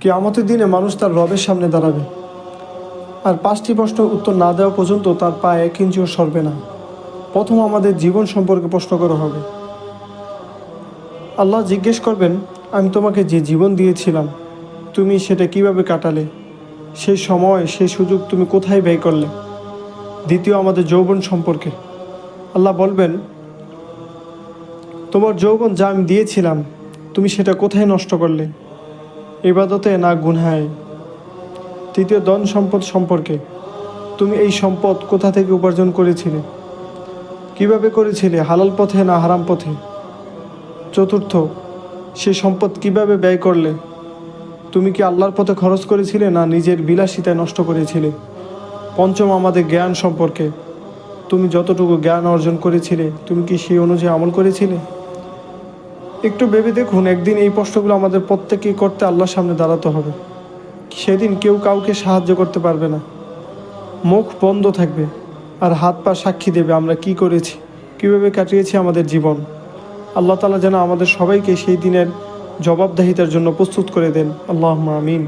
কেয়ামতের দিনে মানুষ তার রবের সামনে দাঁড়াবে। আর পাঁচটি প্রশ্ন উত্তর না দেওয়া পর্যন্ত তার পা এক ইঞ্চিও সরবে না। প্রথম আমাদের জীবন সম্পর্কে প্রশ্ন করা হবে। আল্লাহ জিজ্ঞেস করবেন, আমি তোমাকে যে জীবন দিয়েছিলাম, তুমি সেটা কীভাবে কাটালে? সেই সময় সেই সুযোগ তুমি কোথায় ব্যয় করলে? দ্বিতীয় আমাদের যৌবন সম্পর্কে। আল্লাহ বলবেন, তোমার যৌবন যা আমি দিয়েছিলাম, তুমি সেটা কোথায় নষ্ট করলে? ইবাদতে না গুনহায়। তৃতীয় ধন সম্পদ সম্পর্কে, তুমি এই সম্পদ কোথা থেকে উপার্জন করেছিলে? কীভাবে করেছিলে, হালাল পথে না হারাম পথে? চতুর্থ, সে সম্পদ কীভাবে ব্যয় করলে? তুমি কি আল্লাহর পথে খরচ করেছিলে না নিজের বিলাসিতায় নষ্ট করেছিলে? পঞ্চম, আমাদের জ্ঞান সম্পর্কে, তুমি যতটুকু জ্ঞান অর্জন করেছিলে, তুমি কি সেই অনুযায়ী আমল করেছিলে? একটু ভেবে দেখুন, একদিন এই প্রশ্নগুলো আমাদের প্রত্যেকেই করতে আল্লাহর সামনে দাঁড়াতে হবে। সেদিন কেউ কাউকে সাহায্য করতে পারবে না। মুখ বন্ধ থাকবে আর হাত পা সাক্ষী দেবে আমরা কি করেছি, কীভাবে কাটিয়েছি আমাদের জীবন। আল্লাহ তালা যেন আমাদের সবাইকে সেই দিনের জবাবদাহিতার জন্য প্রস্তুত করে দেন। আল্লাহ আমিন।